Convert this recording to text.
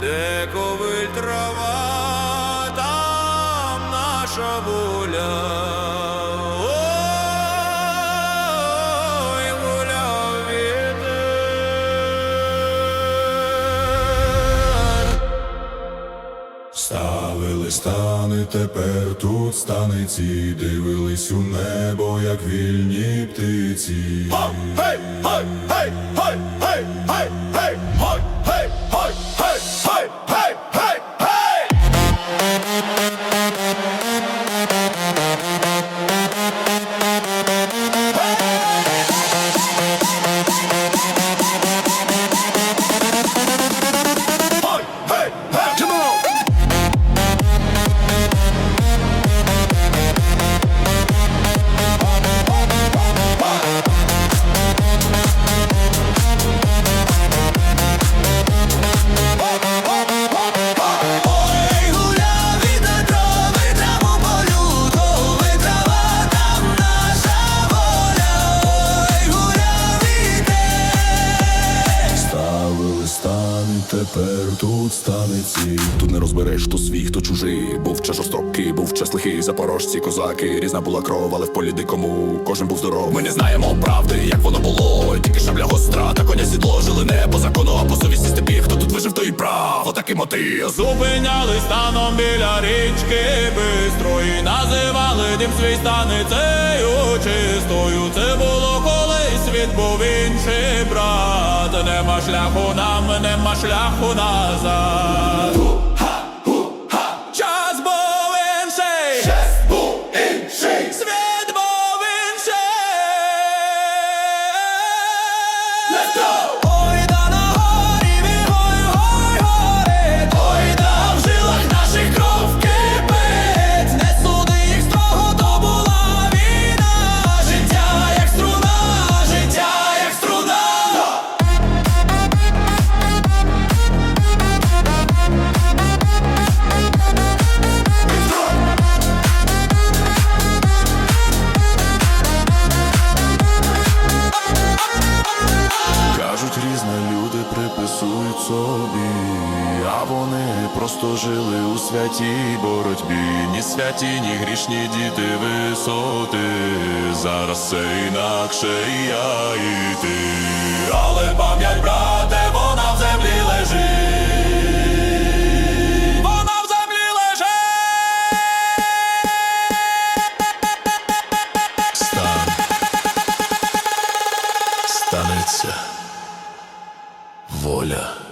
де ковиль трава, там наша воля. Ой. Ставили стани, тепер тут станиці, дивились у небо, як вільні птиці. Хай, хай, хай, хай, хай, хай, хай. Тепер тут станиці. Тут не розбереш, хто свій, хто чужий. Був час жорстокий, був час лихий, запорожці, козаки. Різна була кров, але в полі дикому кожен був здоров. Ми не знаємо правди, як воно було. Тільки шабля гостра, та коня сідло жили не по закону, а по совісті степі. Хто тут вижив, той і прав. Отакий мотив. Зупинялись станом біля річки бистрої, називали дім свій станицею чистою. Це було колись світ був інший брат. Нема шляху нам, нема шляху назад. а вони просто жили у святій боротьбі, ні святі, ні грішні діти висоти. Зараз все інакше і я і ти але пам'ять, брате, вона в землі лежить. Вона в землі лежить. Стан. Станеться воля.